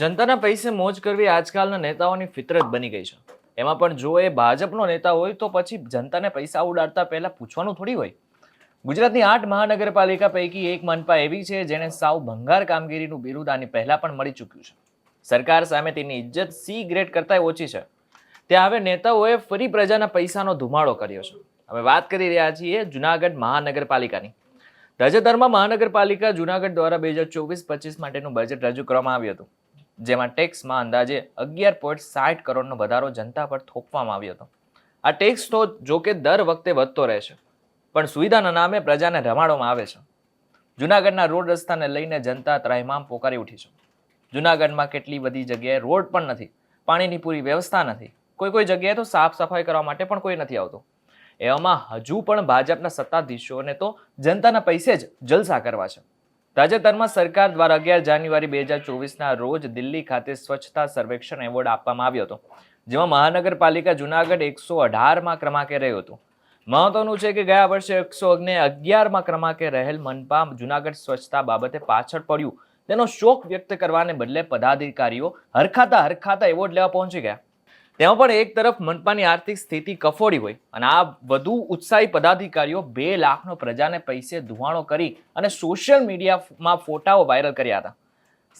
જનતાના પૈસે મોજ કરવી આજકાલના નેતાઓની ફિતરત બની ગઈ છે. એમાં પણ જો એ ભાજપનો નેતા હોય તો પછી જનતાને પૈસા ઉડાડતા પહેલા પૂછવાનું થોડી હોય. ગુજરાતની આઠ મહાનગરપાલિકા પૈકી એક મનપા એવી છે જેને સાવ ભંગાર કામગીરીનું બિરુદ આની પહેલા પણ મળી ચૂક્યું છે. સરકાર સામે તેની ઇજ્જત સી ગ્રેડ કરતાંય ઓછી છે. ત્યાં હવે નેતાઓએ ફરી પ્રજાના પૈસાનો ધુમાડો કર્યો છે. અમે વાત કરી રહ્યા છીએ જુનાગઢ મહાનગરપાલિકાની. તાજેતરમાં મહાનગરપાલિકા જુનાગઢ દ્વારા બે હજાર ચોવીસ પચીસ માટેનું બજેટ રજૂ કરવામાં આવ્યું હતું. જેમાં ટેક્સમાં અંદાજે અગિયાર પોઈન્ટ સાઠ કરોડનો વધારો જનતા પર થોપવામાં આવ્યો હતો. આ ટેક્સ તો જો કે દર વખતે વધતો રહે છે, પણ સુવિધાના નામે પ્રજાને રમાડવામાં આવે છે. જુનાગઢના રોડ રસ્તાને લઈને જનતા ત્રાહિમામ પોકારી ઉઠી છે. જુનાગઢમાં કેટલી બધી જગ્યાએ રોડ પણ નથી, પાણીની પૂરી વ્યવસ્થા નથી. કોઈ કોઈ જગ્યાએ તો સાફ સફાઈ કરવા માટે પણ કોઈ નથી આવતું. એવામાં હજુ પણ ભાજપના સત્તાધીશોને તો જનતાના પૈસે જ જલસા કરવા છે. તાજેતરમાં સરકાર દ્વારા અગિયાર જાન્યુઆરી બે હજાર ચોવીસના રોજ દિલ્હી ખાતે સ્વચ્છતા સર્વેક્ષણ એવોર્ડ આપવામાં આવ્યો હતો, જેમાં મહાનગરપાલિકા જુનાગઢ એકસો અઢારમાં ક્રમાંકે રહ્યું હતું. મહત્વનું છે કે ગયા વર્ષે એકસો અગિયારમાં ક્રમાંકે રહેલ મનપા જુનાગઢ સ્વચ્છતા બાબતે પાછળ પડ્યું. તેનો શોક વ્યક્ત કરવાને બદલે પદાધિકારીઓ હરખાતા હરખાતા એવોર્ડ લેવા પહોંચી ગયા. તેમાં પણ એક તરફ મનપાની આર્થિક સ્થિતિ કફોડી હોય અને આ વધુ ઉત્સાહી પદાધિકારીઓ બે લાખનો પ્રજાને પૈસે ધુવાણો કરી અને સોશિયલ મીડિયામાં ફોટાઓ વાયરલ કર્યા હતા.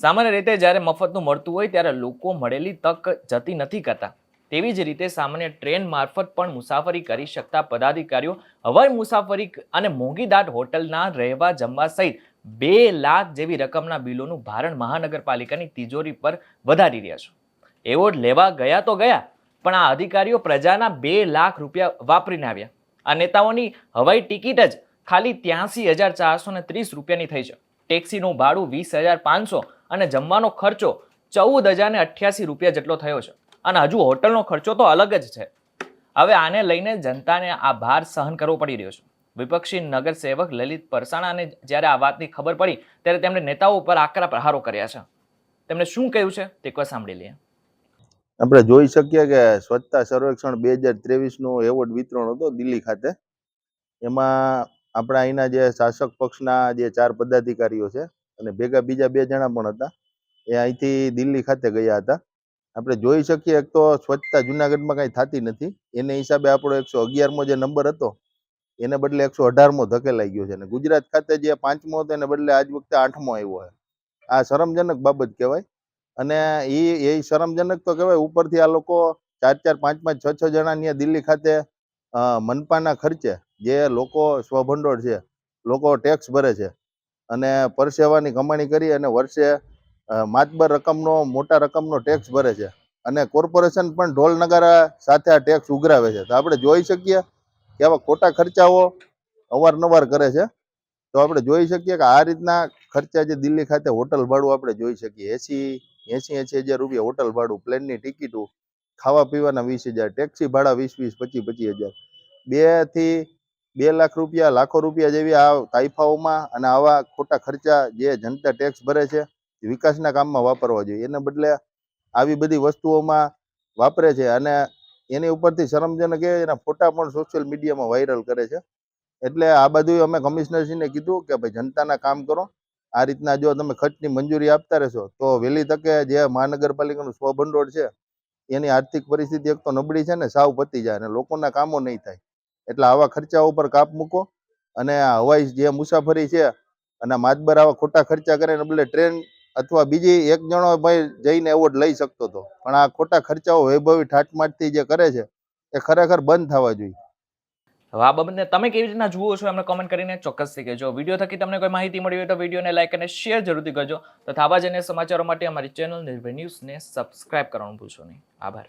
સામાન્ય રીતે જ્યારે મફતનું મળતું હોય ત્યારે લોકો મળેલી તક જતી નથી કરતા. તેવી જ રીતે સામાન્ય ટ્રેન મારફત પણ મુસાફરી કરી શકતા પદાધિકારીઓ હવાઈ મુસાફરી અને મોંઘીદાટ હોટલના રહેવા જમવા સહિત બે લાખ જેવી રકમના બિલોનું ભારણ મહાનગરપાલિકાની તિજોરી પર વધારી રહ્યા છે. એવોર્ડ લેવા ગયા તો ગયા, પણ આ અધિકારીઓ પ્રજાના બે લાખ રૂપિયા વાપરીને આવ્યા. આ નેતાઓની હવાઈ ટિકિટ જ ખાલી ત્યાંસી હજાર ચારસો ને ત્રીસ રૂપિયાની થઈ છે. ટેક્સીનું ભાડું વીસ હજાર પાંચસો અને જમવાનો ખર્ચો ચૌદ હજાર ને અઠ્યાસી રૂપિયા જેટલો થયો છે. અને હજુ હોટલનો ખર્ચો તો અલગ જ છે. હવે આને લઈને જનતાને આ ભાર સહન કરવો પડી રહ્યો છે. વિપક્ષી નગરસેવક લલિત પરસાણાને જ્યારે આ વાતની ખબર પડી, ત્યારે તેમણે નેતાઓ ઉપર આકરા પ્રહારો કર્યા છે. તેમણે શું કહ્યું છે તે કોઈ સાંભળી લઈએ. આપણે જોઈ શકીએ કે સ્વચ્છતા સર્વેક્ષણ બે હજાર ત્રેવીસનું એવોર્ડ વિતરણ હતો દિલ્હી ખાતે. એમાં આપણા અહીંના જે શાસક પક્ષના જે ચાર પદાધિકારીઓ છે અને ભેગા બીજા બે જણા પણ હતા, એ અહીંથી દિલ્હી ખાતે ગયા હતા. આપણે જોઈ શકીએ એક તો સ્વચ્છતા જુનાગઢમાં કાંઈ થતી નથી. એને હિસાબે આપણો એકસો અગિયારમો જે નંબર હતો, એને બદલે એકસો અઢારમો ધકેલાઈ ગયો છે. અને ગુજરાત ખાતે જે પાંચમો હતો, એને બદલે આજ વખતે આઠમો આવ્યો છે. આ શરમજનક બાબત કહેવાય. અને એ એ શરમજનક તો કહેવાય, ઉપરથી આ લોકો ચાર ચાર, પાંચ પાંચ, છ છ જણા ત્યાં દિલ્હી ખાતે મનપાના ખર્ચે, જે લોકો સ્વભંડોળ છે, લોકો ટેક્સ ભરે છે, અને પરસેવાની કમાણી કરી અને વર્ષે માતબર રકમનો, મોટા રકમનો ટેક્સ ભરે છે, અને કોર્પોરેશન પણ ઢોલ નગારા સાથે આ ટેક્સ ઉઘરાવે છે. તો આપણે જોઈ શકીએ કે આવા ખોટા ખર્ચાઓ અવારનવાર કરે છે. તો આપણે જોઈ શકીએ કે આ રીતના ખર્ચા જે દિલ્હી ખાતે હોટલ ભાડું આપણે જોઈ શકીએ. એસી એસી એસી હજાર રૂપિયા હોટલ ભાડું પ્લેનની ટિકિટો ખાવા પીવાના વીસ હજાર ટેક્સી ભાડા વીસ વીસ પચીસ પચીસ હજાર. બેથી બે લાખ રૂપિયા, લાખો રૂપિયા જેવી આ તાઇફાઓમાં અને આવા ખોટા ખર્ચા જે જનતા ટેક્સ ભરે છે વિકાસના કામમાં વાપરવા જોઈએ. એને બદલે આવી બધી વસ્તુઓમાં વાપરે છે અને એની ઉપરથી શરમજનક એ એના ફોટા પણ સોશિયલ મીડિયામાં વાયરલ કરે છે. એટલે આ બધું અમે કમિશનરશ્રીને કીધું કે ભાઈ જનતાના કામ કરો આ રીતના જો તમે ખર્ચની મંજૂરી આપતા રહેશો, તો વહેલી તકે જે મહાનગરપાલિકાનું સ્વભંડોળ છે, એની આર્થિક પરિસ્થિતિ એક તો નબળી છે ને સાવ પતી જાય અને લોકોના કામો નહીં થાય. એટલે આવા ખર્ચાઓ ઉપર કાપ મૂકો અને આ હવાઈ જે મુસાફરી છે અને માતબર આવા ખોટા ખર્ચા કરે બદલે ટ્રેન અથવા બીજી એક જણો ભાઈ જઈને એવોર્ડ લઈ શકતો હતો પણ આ ખોટા ખર્ચાઓ વૈભવી ઠાટમાટથી જે કરે છે, એ ખરેખર બંધ થવા જોઈએ. હવે આ બાબતને તમે કેવી રીતના જુઓ છો એમને કોમેન્ટ કરીને ચોક્કસથી કહેજો. વીડિયો થકી તમને કોઈ માહિતી મળી હોય તો વિડીયોને લાઇક અને શેર જરૂરથી કરજો. તથા આવા જ સમાચારો માટે અમારી ચેનલ નિર્ભય ન્યૂઝને સબસ્ક્રાઇબ કરવાનું ભૂલશો નહીં. આભાર.